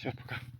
ショップか。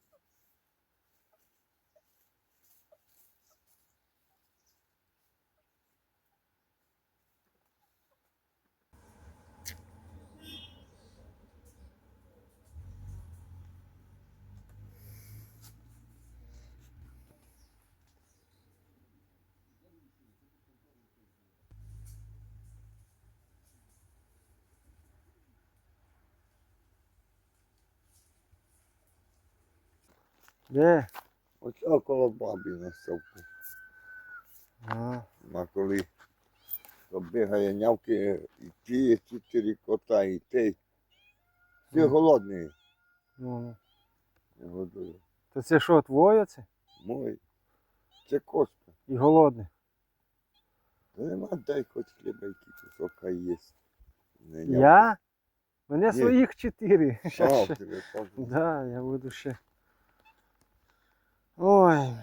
Де? Ось около бабі на ставку. А, А коли то бігає нявки, і ті чотири кота, і той. Всі Мгм. голодні. ну. Я годую. То це що, твоє це? Мой. Це кошка. І голодний. Та нема дай хоч хліба, який кусок хай. Не Я? Мене своїх чотири. Щас А, тебе теж. Да, я буду ще. Ой,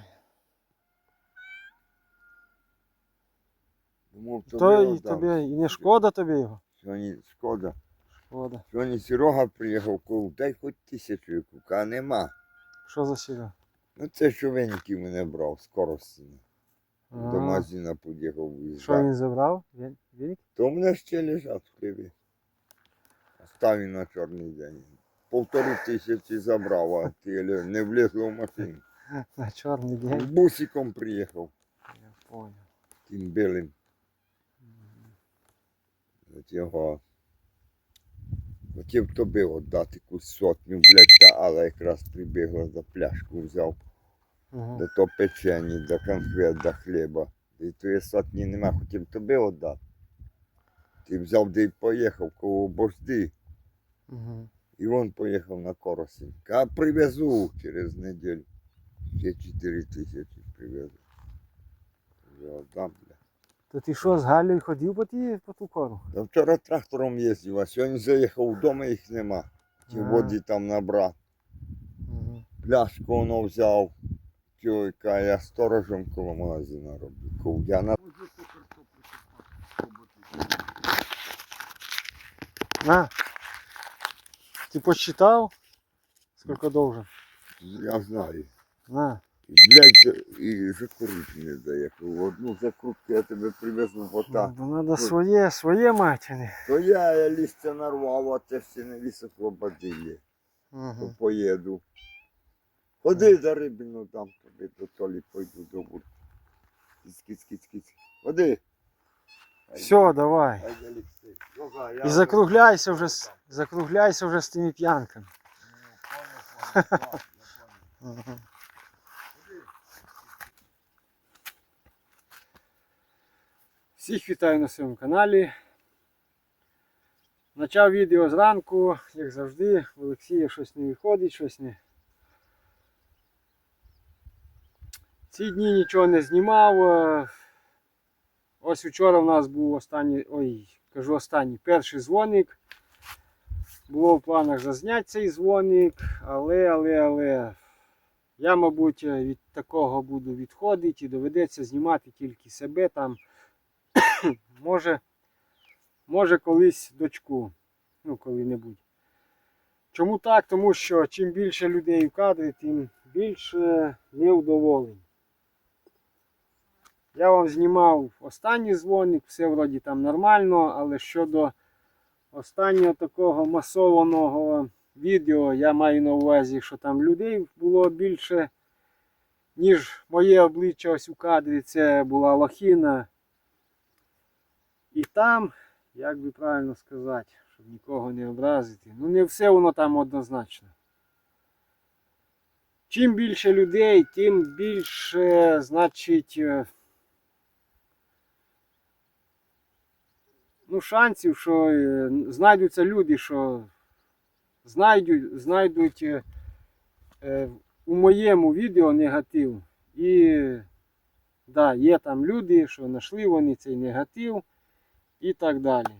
Думав, тобі то і тобі, і не шкода тобі його? Сьогодні шкода. Шкода. Сьогодні Серега приїхав, кажу, дай хоч тисячу яку, а нема. Що за сіра? Ну це що веники мене брав, скорості. А, До магазина поїхав Що він забрав? Він? він? То у мене ще лежать в хлібі. Ставив на чорний день. Полтори тисячі забрав, а ти не влізло в машину. На чорний день. бусиком приїхав, Я понял. тим білим. От його. Хотів тобі віддати якусь сотню, блядь, та але якраз прибігла за пляшку взяв. Угу. До то печені, до конфет, до хліба. І тої сотні нема, хотів тобі віддати. Ти взяв де й поїхав, кого божди. Угу. І він поїхав на Коросінь. А привезу через неділю. Ще 4 тисячі привезу. Вже отдам, бля. То ти що, з Галею ходив по, ті, по ту кору? Та вчора трактором їздив, а сьогодні заїхав вдома, їх нема. Ті А. воді там набрав. Угу. Пляшку воно взяв. Тьойка, я сторожем коло магазина роблю. Ковдяна. На. Ти посчитав? Скільки должен? Я знаю. І, Блядь, і закрутки не заїхав. Одну закрутку я тебе привезу в ота. Ну, надо своє, своє матіни. То я, я листя нарвав, а те все не бадилі. То Угу. поїду. Ходи за рибину там тобі до толі пойду до бур. Киць, киць, киць, киць. Ходи. Все, давай. І закругляйся вже, з- закругляйся вже з тими п'янками. Ну, понял, понял, я понял. Ага. Всіх вітаю на своєму каналі. Почав відео зранку, як завжди, в Олексія щось не виходить, щось не. Ці дні нічого не знімав. е, Ось вчора в нас був останній, ой, кажу останній, перший дзвоник. Було в планах зазняти цей дзвоник, але, але, але я, мабуть, від такого буду відходити і доведеться знімати тільки себе там. може, може колись дочку. Ну, коли-небудь. Чому так? Тому що чим більше людей в кадрі, тим більше невдоволень. Я вам знімав останній дзвоник, все вроді там нормально, але щодо останнього такого масованого відео я маю на увазі, що там людей було більше, ніж моє обличчя ось у кадрі. Це була лохіна. І там, як би правильно сказати, щоб нікого не образити, ну не все воно там однозначно. Чим більше людей, тим більше, значить, е, ну, шансів, що е, знайдуться люди, що знайдуть, знайдуть е, у моєму відео негатив. І да, є там люди, що знайшли вони цей негатив і так далі.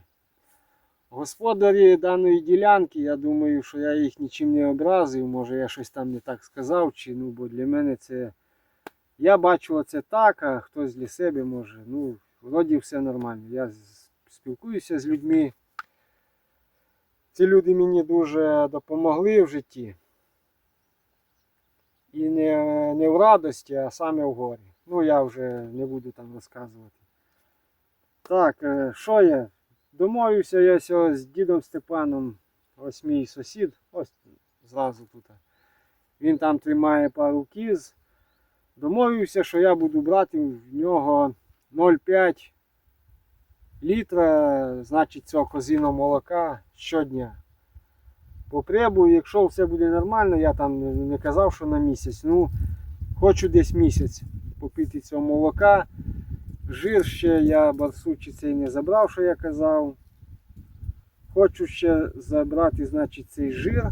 Господарі даної ділянки, я думаю, що я їх нічим не образив, може я щось там не так сказав, чи ну, бо для мене це. Я бачу це так, а хтось для себе може. Ну, вроді все нормально. Я спілкуюся з людьми. Ці люди мені дуже допомогли в житті. І не, не в радості, а саме в горі. Ну, я вже не буду там розказувати. Так, е, що я? Домовився я сьогодні з дідом Степаном, ось мій сусід, ось зразу тут. Він там тримає пару кіз. Домовився, що я буду брати в нього 0,5 літра, значить, цього козиного молока щодня. Попробую, якщо все буде нормально, я там не казав, що на місяць. Ну, хочу десь місяць попити цього молока. Жир ще я барсучий цей не забрав, що я казав. Хочу ще забрати, значить, цей жир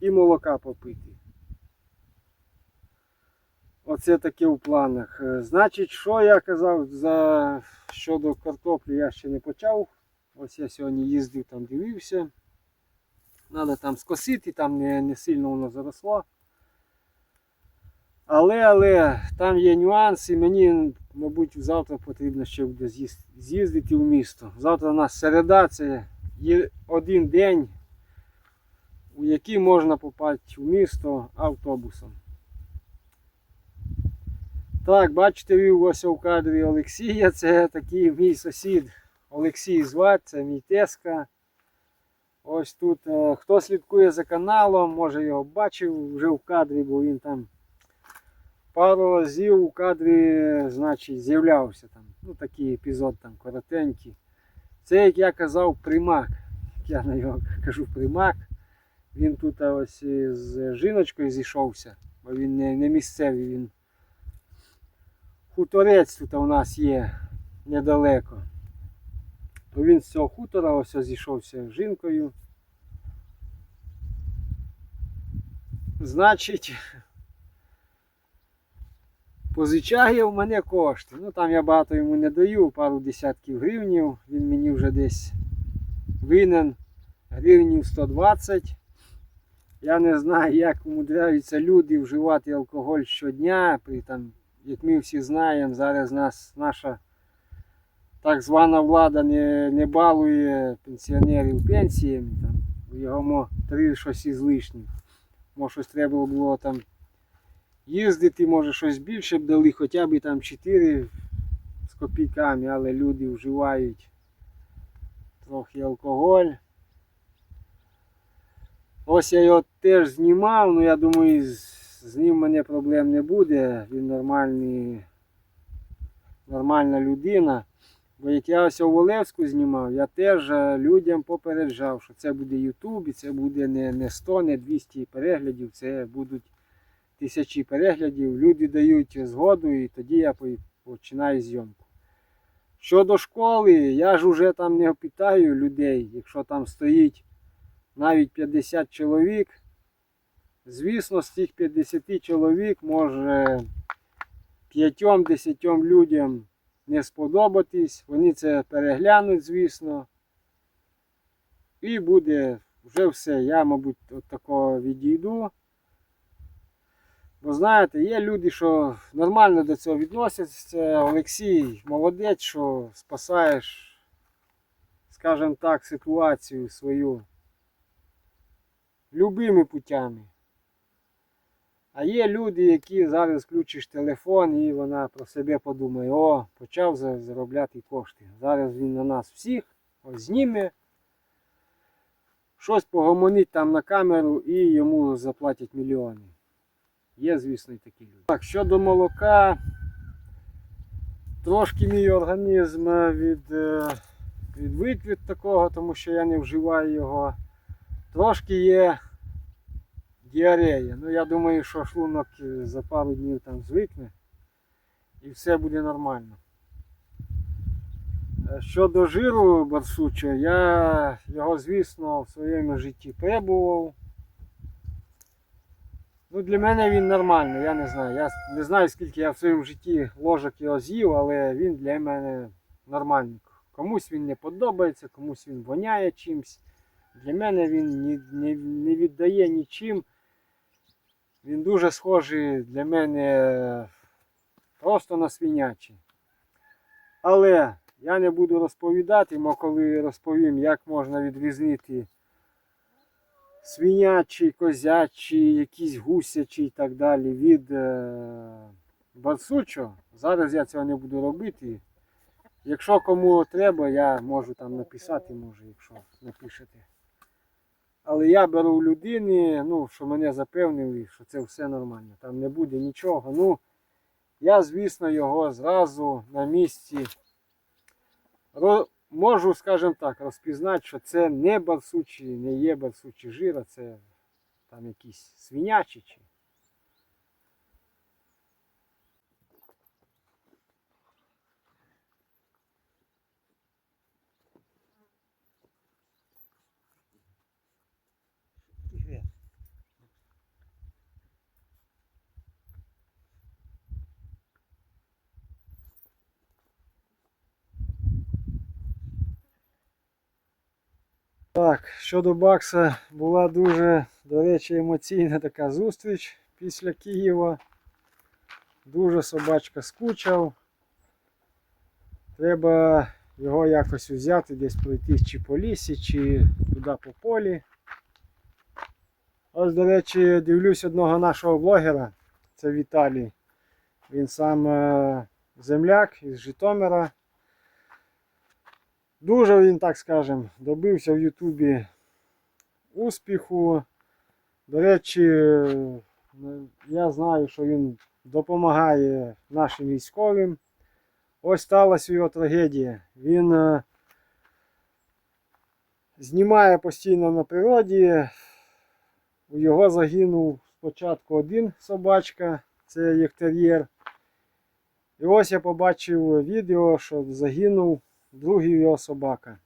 і молока попити. Оце таке у планах. Е, Значить, що я казав за щодо картоплі, я ще не почав. Ось я сьогодні їздив там, дивився. Треба там скосити, там не, не сильно воно заросло. Але, але там є нюанси. Мені, мабуть, завтра потрібно ще буде з'їздити в місто. Завтра у нас середа, це є один день, у який можна попасти в місто автобусом. Так, бачите, ви ось у кадрі Олексія, це такий мій сусід. Олексій звати, це мій теска. Ось тут е, хто слідкує за каналом, може його бачив вже в кадрі, бо він там пару разів у кадрі значить, з'являвся там. Ну такий епізод там коротенький. Це, як я казав, примак. Я на його кажу примак. Він тут ось з жіночкою зійшовся, бо він не, не місцевий, він хуторець тут у нас є недалеко. То він з цього хутора ось зійшовся з жінкою. Значить, позичає в мене кошти. Ну там я багато йому не даю, пару десятків гривнів. Він мені вже десь винен гривнів 120. Я не знаю, як умудряються люди вживати алкоголь щодня. При там, як ми всі знаємо, зараз нас наша так звана влада не, не балує пенсіонерів пенсіями. Там, його три щось із лишнім. Може щось треба було там їздити, може щось більше б дали, хоча б там 4 з копійками, але люди вживають трохи алкоголь. Ось я його теж знімав, ну я думаю, з, ним мене проблем не буде. Він нормальний, нормальна людина. Бо як я ось у Волевську знімав, я теж е, людям попереджав, що це буде YouTube, і це буде не, не 100, не 200 переглядів, це будуть тисячі переглядів. Люди дають згоду і тоді я починаю зйомку. Щодо школи, я ж уже там не опитаю людей, якщо там стоїть навіть 50 чоловік. Звісно, з цих 50 чоловік може 5-10 людям не сподобатись, вони це переглянуть, звісно. І буде вже все. Я, мабуть, от такого відійду. Бо знаєте, є люди, що нормально до цього відносяться. Олексій молодець, що спасаєш, скажімо так, ситуацію свою любими путями. А є люди, які зараз включиш телефон і вона про себе подумає, о, почав заробляти кошти. Зараз він на нас всіх зніме, щось погомонить там на камеру і йому заплатять мільйони. Є, звісно, і такі люди. Так, щодо молока, трошки мій організм е, від, е, відвик від такого, тому що я не вживаю його. Трошки є діарея. Ну я думаю, що шлунок е, за пару днів там звикне і все буде нормально. Щодо жиру барсучого, я його, звісно, в своєму житті пробував. Ну, для мене він нормальний, я не знаю. Я не знаю, скільки я в своєму житті ложок його з'їв, але він для мене нормальний. Комусь він не подобається, комусь він воняє чимсь. Для мене він ні, не, не віддає нічим. Він дуже схожий для мене просто на свинячий. Але я не буду розповідати, бо коли розповім, як можна відрізнити свинячий, козячий, якийсь гусячий і так далі від е, барсучого. Зараз я цього не буду робити. Якщо кому треба, я можу там написати, може, якщо напишете. Але я беру у людини, ну, що мене запевнили, що це все нормально. Там не буде нічого. Ну, я, звісно, його зразу на місці можу, скажімо так, розпізнати, що це не барсучий, не є барсучий жир, а це там якісь свинячі чи. Так, щодо Бакса була дуже, до речі, емоційна така зустріч після Києва. Дуже собачка скучав. Треба його якось взяти, десь пройти чи по лісі, чи туди по полі. Ось, до речі, дивлюсь одного нашого блогера, це Віталій. Він сам е, земляк із Житомира. Дуже він, так скажем, добився в Ютубі успіху. До речі, я знаю, що він допомагає нашим військовим. Ось сталася його трагедія. Він е, знімає постійно на природі. У його загинув спочатку один собачка, це єхтер'єр. І ось я побачив відео, що загинув другий його собака.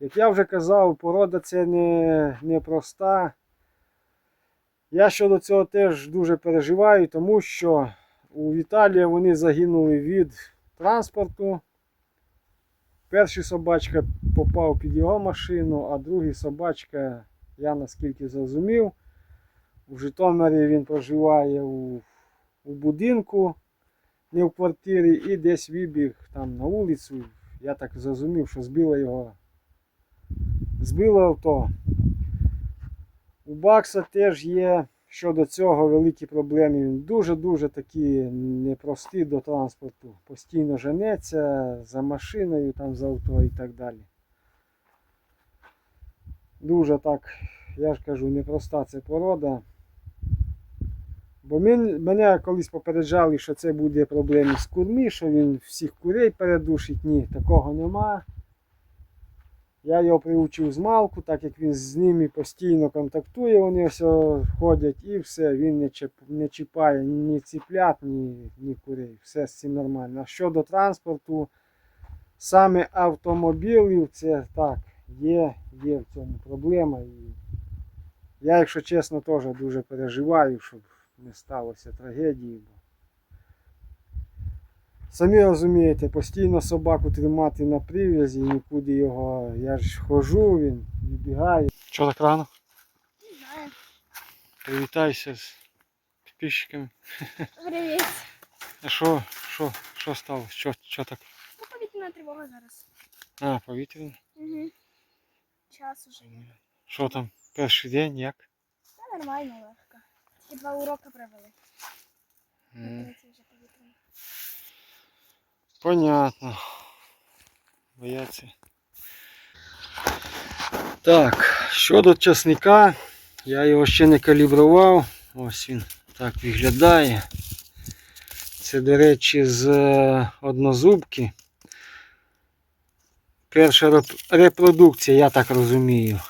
Як я вже казав, порода це не, не проста. Я щодо цього теж дуже переживаю, тому що у Віталія вони загинули від транспорту. Перший собачка попав під його машину, а другий собачка, я наскільки зрозумів, у Житомирі він проживає у, у будинку, не в квартирі, і десь вибіг там на вулицю. Я так зрозумів, що збило його. Збило авто. У Бакса теж є щодо цього великі проблеми. Він дуже-дуже такий непростий до транспорту. Постійно женеться за машиною, там, за авто і так далі. Дуже так, я ж кажу, непроста це порода. Бо мен- мене колись попереджали, що це буде проблеми з курми, що він всіх курей передушить. Ні, такого нема. Я його приучив з малку, так як він з ними постійно контактує, вони все ходять і все, він не, чіп, не чіпає ні ціплят, ні, ні курей. Все з цим нормально. А щодо транспорту, саме автомобілів, це так, є, є в цьому проблема. І я, якщо чесно, теж дуже переживаю, щоб не сталося трагедії. Бо... Самі розумієте, постійно собаку тримати на прив'язі, нікуди його. Я ж хожу, він відбігає. Що так рано? Не знаю. Привітайся з підписчиками. Привіт. А що, що, що сталося? Що, що так? Ну, повітряна тривога зараз. А, повітряно. Угу. Час уже є. Що там? Перший день, як? Та нормально, Тільки два уроки провели. Повітряно. Понятно. Бояться. Так, щодо часника, я його ще не калібрував. Ось він так виглядає. Це, до речі, з е, однозубки. Перша репродукція, я так розумію.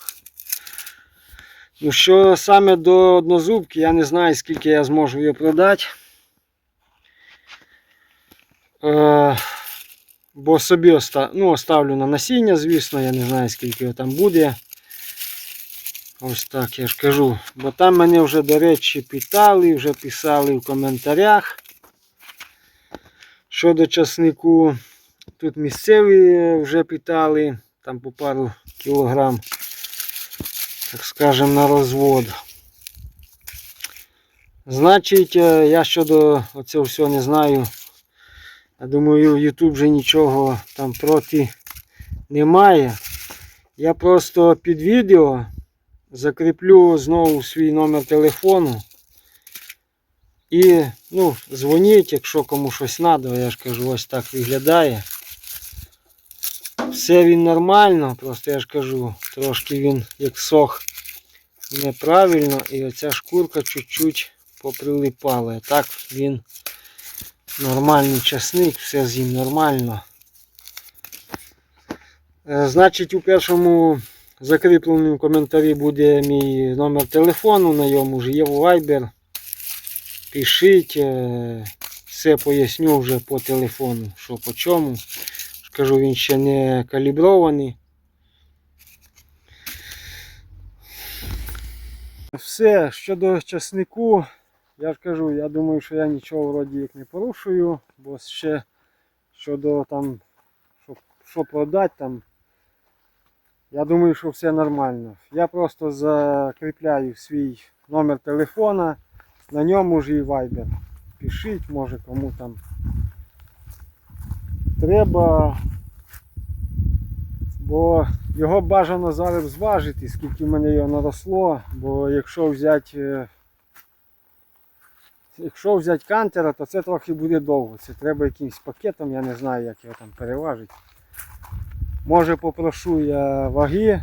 Ну, що саме до однозубки, я не знаю, скільки я зможу її продати. Е, бо собі оста... ну, оставлю на насіння, звісно, я не знаю, скільки його там буде. Ось так я ж кажу. Бо там мене вже, до речі, питали, вже писали в коментарях. Щодо часнику. Тут місцеві вже питали, там по пару кілограм, так скажем, на розвод. Значить, е, я щодо оцього всього не знаю. Я думаю, YouTube вже нічого там проти немає. Я просто під відео закріплю знову свій номер телефону. І ну, дзвоніть, якщо кому щось треба, я ж кажу, ось так виглядає. Все він нормально, просто я ж кажу, трошки він як сох неправильно і оця шкурка чуть-чуть поприлипала. Так він нормальний часник, все з ним нормально. Е, Значить, у першому закріпленому коментарі буде мій номер телефону, на ньому вже є Viber. Пишіть, е, все поясню вже по телефону, що по чому. Скажу, він ще не калібрований. Все, щодо часнику, я ж кажу, я думаю, що я нічого вроді як не порушую, бо ще щодо там, що, що продати там, я думаю, що все нормально. Я просто закріпляю свій номер телефона, на ньому ж і Viber. Пишіть, може кому там треба. Бо його бажано зараз зважити, скільки в мене його наросло, бо якщо взяти е, якщо взяти кантера, то це трохи буде довго. Це треба якимось пакетом, я не знаю, як його там переважити. Може попрошу я ваги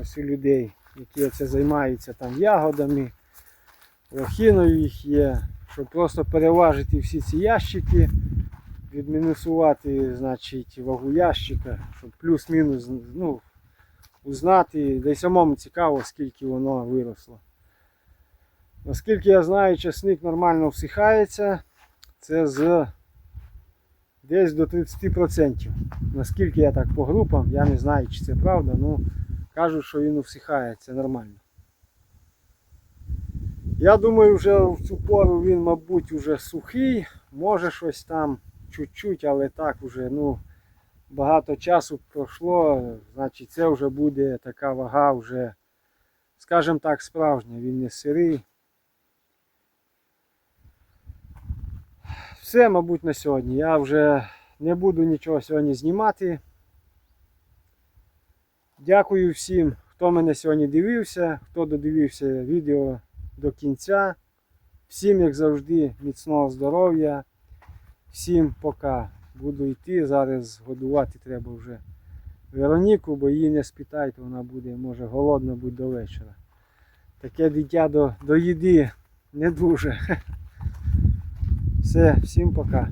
ось у людей, які це займаються там ягодами, лохіною їх є, щоб просто переважити всі ці ящики, відмінусувати значить, вагу ящика, щоб плюс-мінус ну, узнати, да й самому цікаво, скільки воно виросло. Наскільки я знаю, часник нормально всихається, це з десь до 30%. Наскільки я так по групам, я не знаю, чи це правда, ну кажуть, що він всихається нормально. Я думаю, вже в цю пору він, мабуть, вже сухий, може щось там чуть-чуть, але так вже ну, багато часу пройшло, значить це вже буде така вага вже, скажімо так, справжня, він не сирий. Все, мабуть, на сьогодні. Я вже не буду нічого сьогодні знімати. Дякую всім, хто мене сьогодні дивився, хто додивився відео до кінця. Всім, як завжди, міцного здоров'я. Всім пока. Буду йти. Зараз годувати треба вже Вероніку, бо її не спитайте, вона буде, може, голодна буде до вечора. Таке дитя до, до їди не дуже. Все, всім пока.